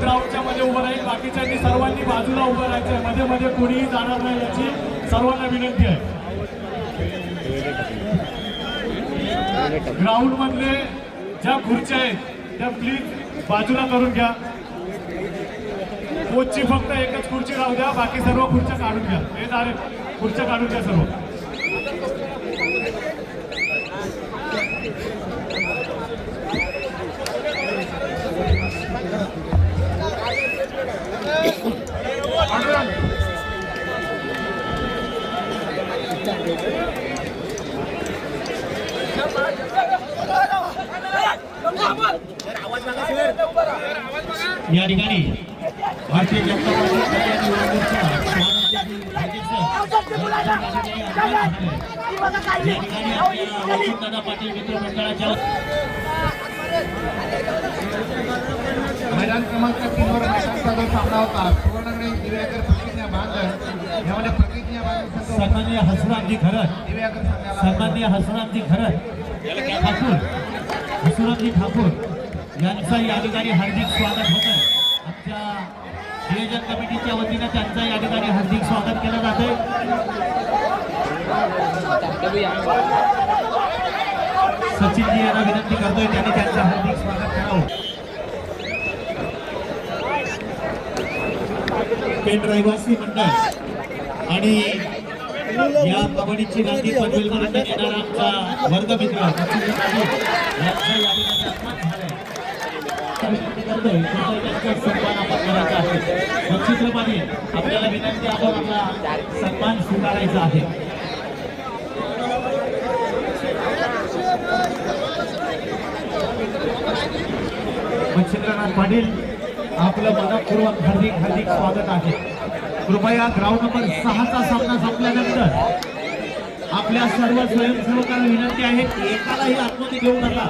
ग्राउंडच्या मध्ये उभं राहील. बाकीच्यांनी सर्वांनी बाजूला उभं राहायचं मध्ये मध्ये कोणीही जाणार नाही याची सर्वांना विनंती आहे. ग्राउंड मधले ज्या खुर्च्या आहेत त्या प्लीज बाजूला करून घ्या. कोचची फक्त एकच खुर्ची राहू द्या. बाकी सर्व खुर्च्या काढून घ्या. हे झाले. खुर्च्या काढून घ्या सर्व. या ठिकाणी भारतीय जनता पार्टी पाटील मित्र मंडळाच्या मैदान क्रमांक तीनवर मैदानचा जो सामना होता. सुवर्णगडी दिव्याकर प्रतिज्ञा बांधर यामध्ये प्रतिज्ञा बांधर संघ सन्माननीय हसरामजी खरत दिव्याकर संघाला सन्माननीय हसरामजी खरत ठाकूर. हसरामजी ठाकूर. यांचं या ठिकाणी हार्दिक स्वागत होत आहे आमच्या नियोजन कमिटीच्या वतीनं त्यांचं या ठिकाणी हार्दिक स्वागत केलं जात आहे सचिनजी यांना विनंती करतोय त्यांनी त्यांचं हार्दिक स्वागत करावं. पेट रहिवासी मंडळ आणि या कबड्डीची गांधी पनवेल पर्यंत येणारा आमचा वर्गमित्र शब्द पाटील सन्मान त्यांचा सन्मान आपण करायचा आहे नक्षत्रपाने आपल्याला विनंती आपण आपला सन्मान स्वीकारायचा आहे मच्छिंद्रनाथ पाटील आपलं मनपूर्वक हार्दिक हार्दिक स्वागत आहे कृपया ग्राउंड नंबर सहाचा सामना संपल्यानंतर आपल्या सर्व स्वयंसेवकांना विनंती आहे की एकालाही आतमध्ये घेऊ नका.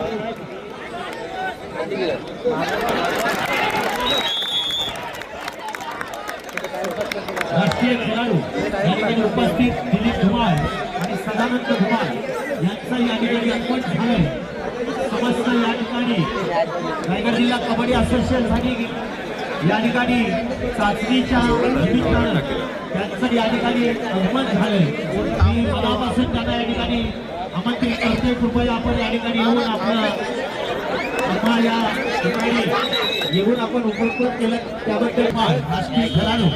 राष्ट्रीय खेळाडू या ठिकाणी उपस्थित दिलीप धुमाळ आणि सदानंद धुमाळ यांचं या ठिकाणी अर्पण झालंय समस्त या ठिकाणी रायगड जिल्हा कबड्डी असोसिएशनसाठी या ठिकाणी चाचणीच्या निमित्तानं त्यांचं या ठिकाणी अपमान झालंय. मी मनापासून त्यांना या ठिकाणी आमंत्रित करतोय. कृपया आपण या ठिकाणी येऊन आपलं आता या ठिकाणी. येऊन आपण उपस्थित केलं त्याबद्दल मान राष्ट्रीय खेळाडू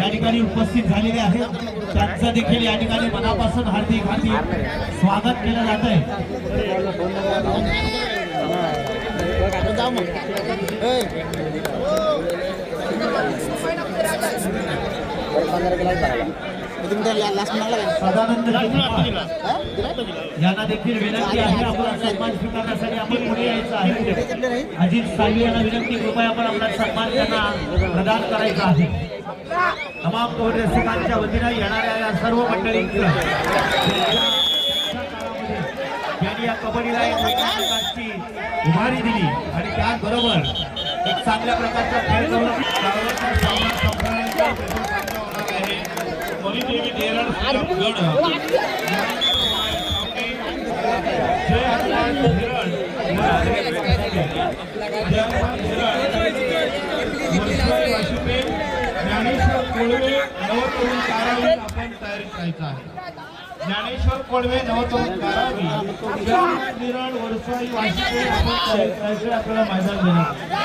या ठिकाणी उपस्थित झालेले आहेत. त्यांचं देखील या ठिकाणी मनापासून हार्दिक हार्दिक स्वागत केलं जात आहे हो. यांना देखील विनंती आहे आपला सन्मान स्वीकारण्यासाठी आपण पुढे यायचं आहे. अजित साळवी यांना विनंती कृपया आपण आपला सन्मान त्यांना प्रदान करायचा आहे. तमाम कबड्डी रसिकांच्या वतीनं येणाऱ्या या सर्व मंडळींचं यांनी या कबड्डीला एक प्रकारची उभारी दिली आणि त्याचबरोबर एक चांगल्या प्रकारचा खेळ करून कोणीतरी नेरळ गड जय हनुमान हिरण जय हनुमान हिरण वाशिपे ज्ञानेश्वर कोळवे नवतरुण कारावी आपण तयारीत राहायचं आहे ज्ञानेश्वर कोळवे नवतरुण कारावी जय हनुमान हिरण वरसाई वाशिपे आपण तयारीत राहायचं आपल्याला मैदान देणार